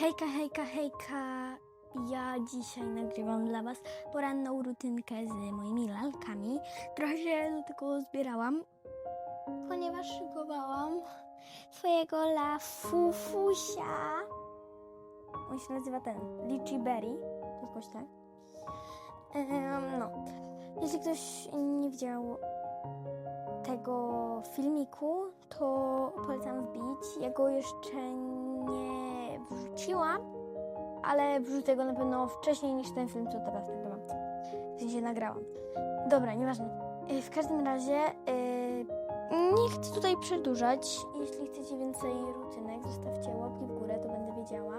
Hejka, hejka, hejka. Ja dzisiaj nagrywam dla Was poranną rutynkę z moimi lalkami. Trochę się do tego zbierałam, ponieważ szykowałam swojego lafufusia. On się nazywa ten Litchi Berry. Jakoś tak. Em, no. Jeśli ktoś nie widział tego filmiku, to polecam wbić. Ja go jeszcze nie wrzuciłam, ale wrzucę go na pewno wcześniej niż ten film, co teraz nagrałam. W sensie nagrałam. Dobra, nieważne. Y, W każdym razie y, nie chcę tutaj przedłużać. Jeśli chcecie więcej rutynek, zostawcie łapki w górę, to będę wiedziała.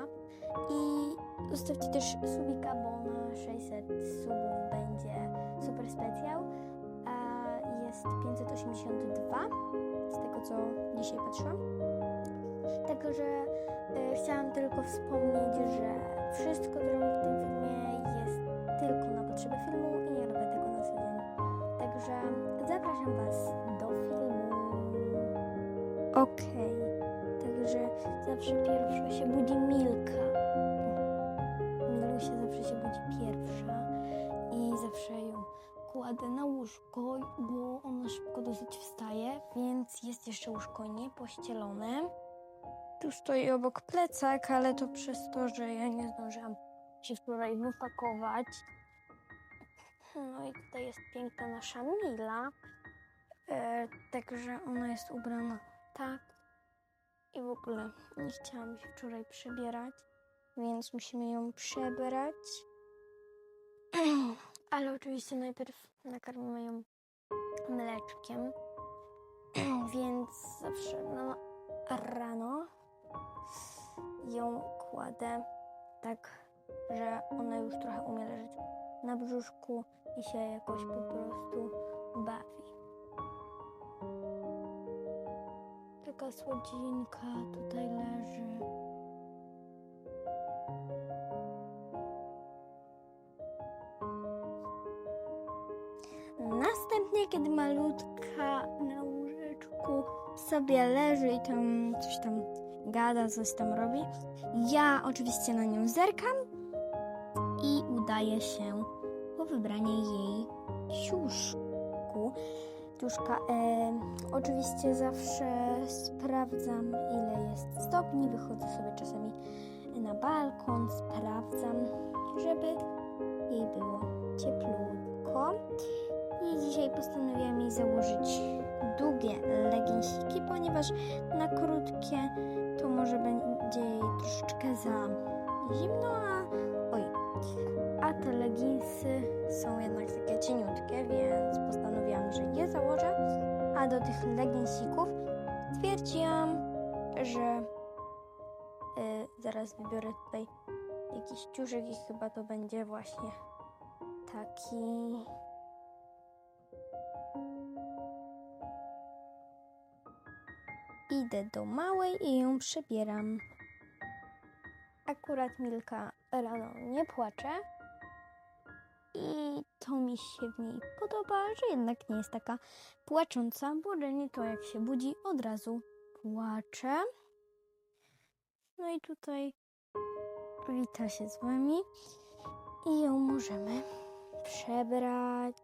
I zostawcie też subika, bo na 600 subów będzie super specjal. A jest 582 z tego, co dzisiaj patrzyłam. Także e, chciałam tylko wspomnieć, że wszystko, co robię w tym filmie jest tylko na potrzeby filmu i nie robię tego na co dzień. Także zapraszam Was do filmu. Okej, także zawsze pierwsza się budzi Milka. Milusia zawsze się budzi pierwsza i zawsze ją kładę na łóżko, bo ona szybko dosyć wstaje, więc jest jeszcze łóżko niepościelone. Tu stoi obok plecak, ale to przez to, że ja nie zdążyłam się wczoraj wypakować. No i tutaj jest piękna nasza Mila. E, także ona jest ubrana tak. I w ogóle nie chciałam się wczoraj przebierać, więc musimy ją przebrać. Ale oczywiście najpierw nakarmimy ją mleczkiem, więc zawsze no, rano ją kładę tak, że ona już trochę umie leżeć na brzuszku i się jakoś po prostu bawi. Taka słodzinka tutaj leży. Następnie, kiedy malutka na łóżeczku sobie leży i tam coś tam gada, coś tam robi, ja oczywiście na nią zerkam i udaję się po wybranie jej siuszku. Siuszka. E, oczywiście zawsze sprawdzam, ile jest stopni. Wychodzę sobie czasami na balkon, sprawdzam, żeby jej było cieplutko. I dzisiaj postanowiłam jej założyć długie leginsiki, ponieważ na krótkie to może będzie jej troszeczkę za zimno, a oj, a te leginsy są jednak takie cieniutkie, więc postanowiłam, że je założę. A do tych leginsików stwierdziłam, że y, zaraz wybiorę tutaj jakiś ciuszek i chyba to będzie właśnie taki Idę do małej i ją przebieram. Akurat Milka rano nie płacze. I to mi się w niej podoba, że jednak nie jest taka płacząca, bo Jenny to jak się budzi od razu płacze. No i tutaj wita się z wami i ją możemy przebrać.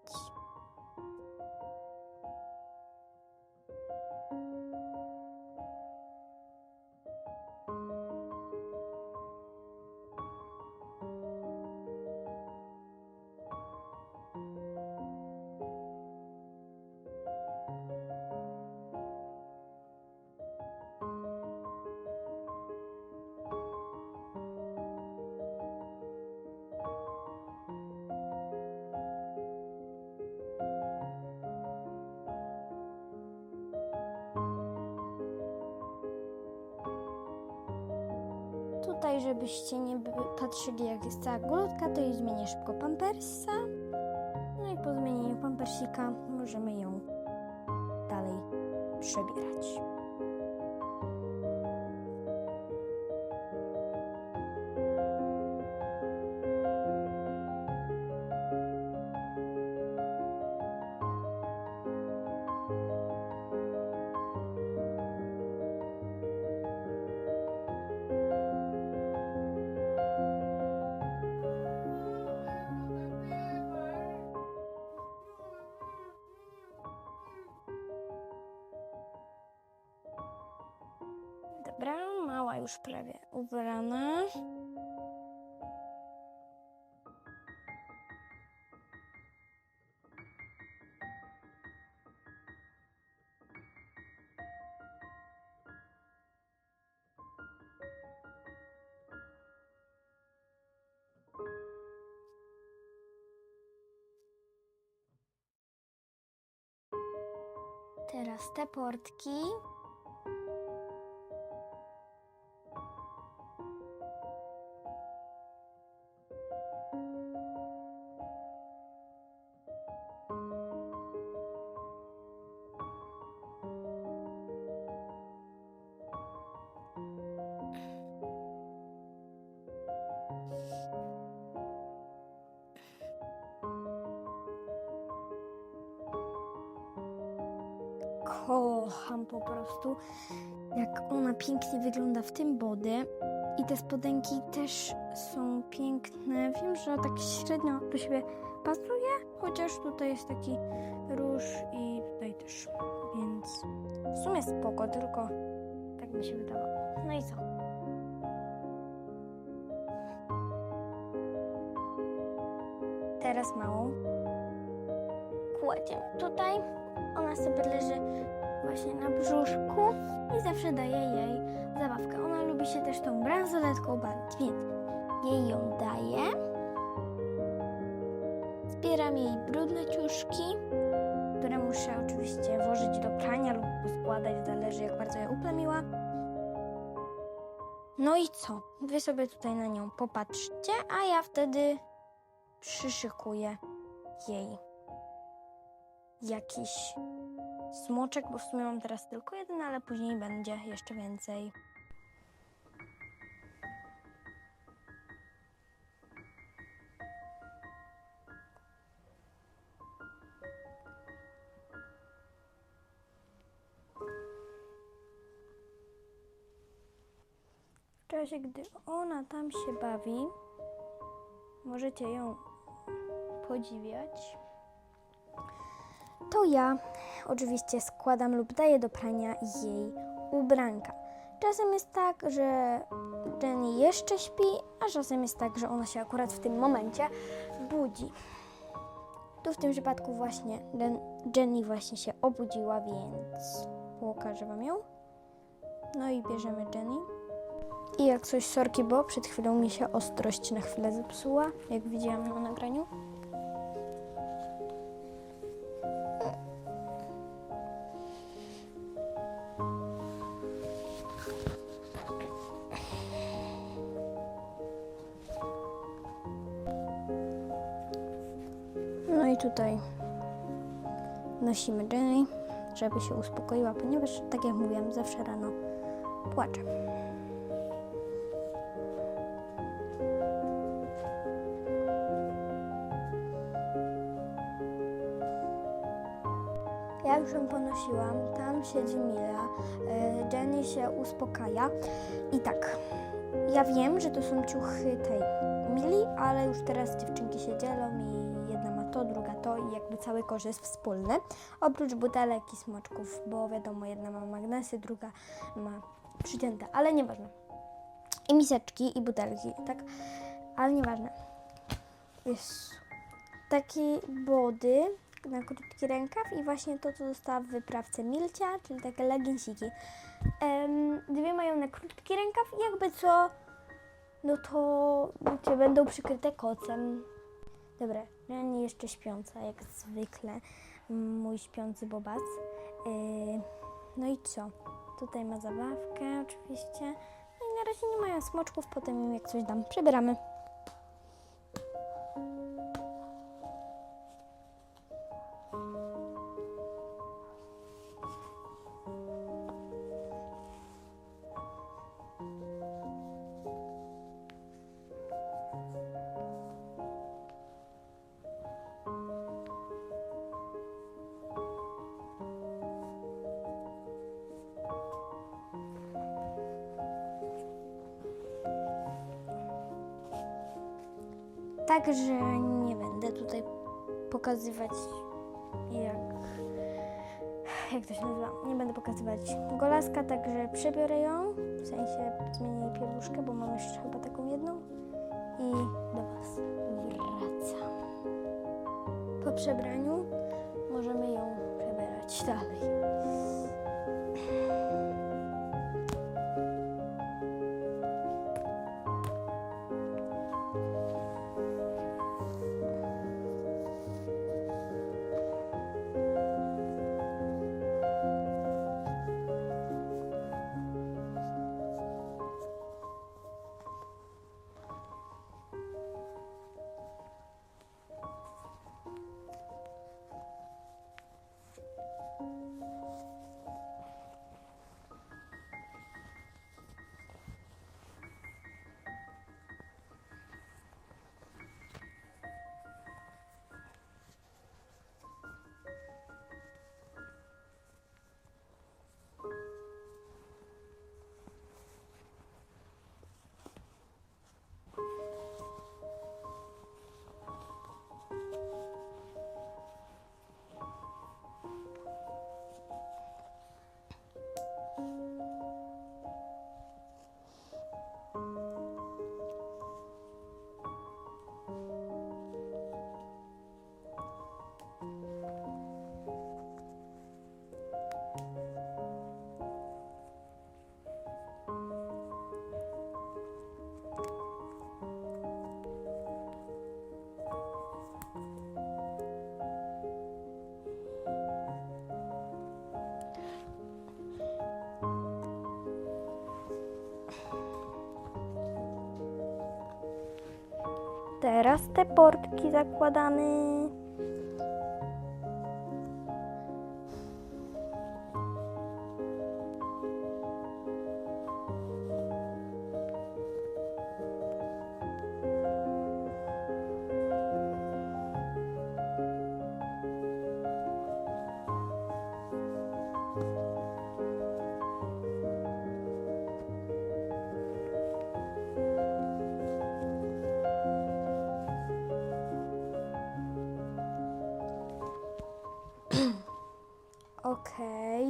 Tutaj, żebyście nie patrzyli, jak jest cała gulutka, to jej zmienię szybko pampersa. No i po zmienieniu pampersika możemy ją dalej przebierać. Już prawie ubrana. Teraz te portki. Kocham po prostu, jak ona pięknie wygląda w tym body. I te spodenki też są piękne. Wiem, że tak średnio do siebie pasuje, chociaż tutaj jest taki róż i tutaj też. Więc w sumie spoko, tylko tak mi się wydawało. No i co? Teraz małą kładziemy tutaj. Ona sobie leży właśnie na brzuszku i zawsze daję jej zabawkę. Ona lubi się też tą bransoletką bawić, więc jej ją daję. Zbieram jej brudne ciuszki, które muszę oczywiście włożyć do prania lub poskładać, zależy jak bardzo je uplamiła. No i co? Wy sobie tutaj na nią popatrzcie, a ja wtedy przyszykuję jej jakiś smoczek, bo w sumie mam teraz tylko jeden, ale później będzie jeszcze więcej. W czasie, gdy ona tam się bawi, możecie ją podziwiać to ja oczywiście składam lub daję do prania jej ubranka. Czasem jest tak, że Jenny jeszcze śpi, a czasem jest tak, że ona się akurat w tym momencie budzi. Tu w tym przypadku właśnie Jen- Jenny właśnie się obudziła, więc pokażę Wam ją. No i bierzemy Jenny. I jak coś sorki, bo przed chwilą mi się ostrość na chwilę zepsuła, jak widziałam na nagraniu. Tutaj nosimy Jenny, żeby się uspokoiła, ponieważ, tak jak mówiłam, zawsze rano płacze. Ja już ją ponosiłam, tam siedzi Mila, e, Jenny się uspokaja i tak, ja wiem, że to są ciuchy tej Mili, ale już teraz dziewczynki się dzielą i to, druga to i jakby cały kosz jest wspólny. Oprócz butelek i smoczków, bo wiadomo, jedna ma magnesy, druga ma przycięte, ale nieważne. I miseczki i butelki, tak? Ale nieważne. Jest taki body na krótki rękaw i właśnie to, co została w wyprawce Milcia, czyli takie leginsiki. Em, dwie mają na krótki rękaw i jakby co, no to wiecie, będą przykryte kocem. Dobra, Jenny jeszcze śpiąca, jak zwykle. Mój śpiący bobas. Yy, no i co? Tutaj ma zabawkę oczywiście. No i na razie nie mają smoczków, potem im jak coś dam. Przybieramy. Także nie będę tutaj pokazywać jak jak to się nazywa. Nie będę pokazywać golaska, także przebiorę ją w sensie zmienię jej pieluszkę, bo mam jeszcze chyba taką jedną i do Was wracam. Po przebraniu możemy ją przebierać dalej. Teraz te portki zakładamy.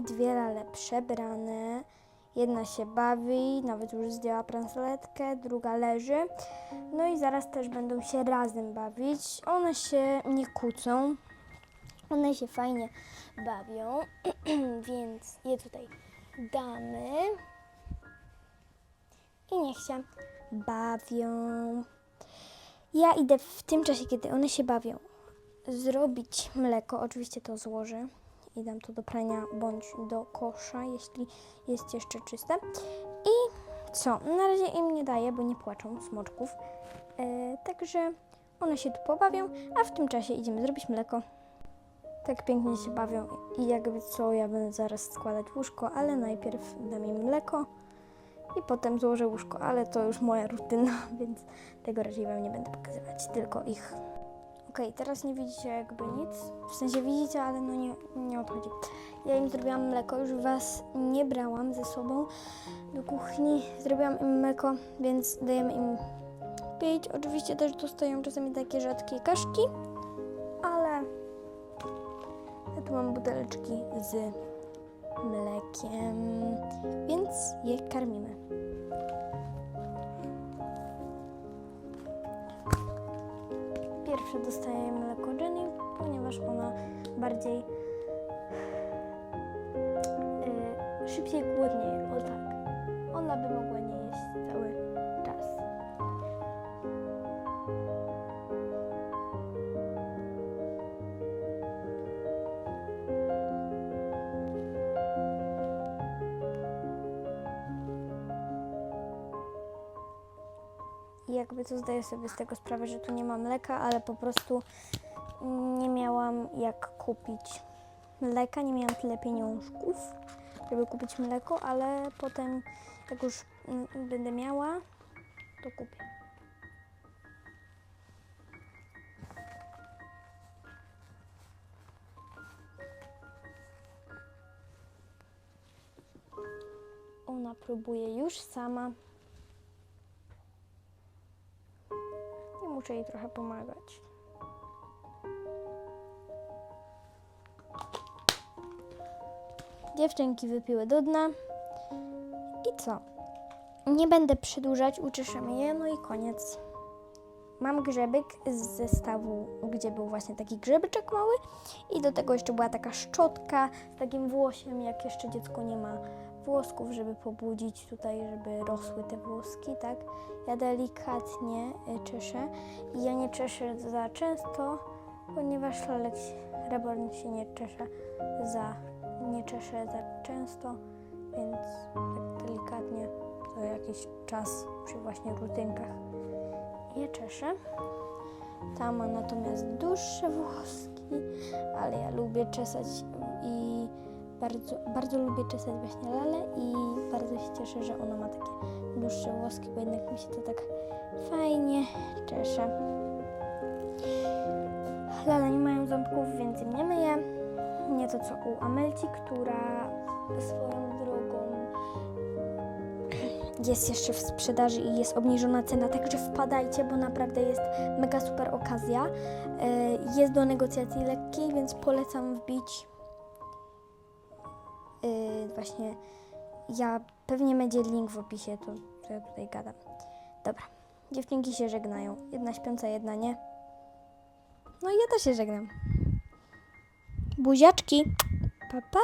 Dwie lale przebrane. Jedna się bawi, nawet już zdjęła bransoletkę, druga leży. No i zaraz też będą się razem bawić. One się nie kłócą. One się fajnie bawią, więc je tutaj damy. I niech się bawią. Ja idę w tym czasie, kiedy one się bawią, zrobić mleko. Oczywiście to złożę i dam to do prania bądź do kosza, jeśli jest jeszcze czyste. I co? Na razie im nie daję, bo nie płaczą smoczków. E, także one się tu pobawią, a w tym czasie idziemy zrobić mleko. Tak pięknie się bawią i jakby co, ja będę zaraz składać łóżko, ale najpierw dam im mleko i potem złożę łóżko, ale to już moja rutyna, więc tego raczej Wam nie będę pokazywać, tylko ich. Okej, teraz nie widzicie jakby nic, w sensie widzicie, ale no nie, nie odchodzi. Ja im zrobiłam mleko, już Was nie brałam ze sobą do kuchni, zrobiłam im mleko, więc dajemy im pić. Oczywiście też dostają czasami takie rzadkie kaszki, ale ja tu mam buteleczki z mlekiem, więc je karmimy. Pierwsze dostaje mleko Jenny, ponieważ ona bardziej yy, szybciej głodnieje. O tak. Ona by mogła nie jeść cały zdaję sobie z tego sprawę, że tu nie ma mleka, ale po prostu nie miałam jak kupić mleka, nie miałam tyle pieniążków, żeby kupić mleko, ale potem jak już mm, będę miała, to kupię. Ona próbuje już sama. Muszę jej trochę pomagać. Dziewczynki wypiły do dna. I co? nie będę przedłużać, uczeszemy je, no i koniec. Mam grzebek z zestawu, gdzie był właśnie taki grzebeczek mały i do tego jeszcze była taka szczotka z takim włosiem, jak jeszcze dziecko nie ma włosków, żeby pobudzić tutaj, żeby rosły te włoski, tak? Ja delikatnie y, czeszę i ja nie czeszę za często, ponieważ lalek reborn się nie czesze za, nie czeszę za często, więc tak delikatnie co jakiś czas przy właśnie rutynkach je czeszę. Ta ma natomiast dłuższe włoski, ale ja lubię czesać i bardzo, bardzo lubię czesać właśnie lalę i bardzo się cieszę, że ona ma takie dłuższe włoski, bo jednak mi się to tak fajnie czesze. Lale nie mają ząbków, więc im nie myję. Nie to co u Amelci, która swoją drogą jest jeszcze w sprzedaży i jest obniżona cena, także wpadajcie, bo naprawdę jest mega super okazja. E, Jest do negocjacji lekkiej, więc polecam wbić. E, Właśnie ja pewnie będzie link w opisie, to co ja tutaj gadam. Dobra, dziewczynki się żegnają. Jedna śpiąca, jedna nie. No i ja też się żegnam. Buziaczki. Pa, pa.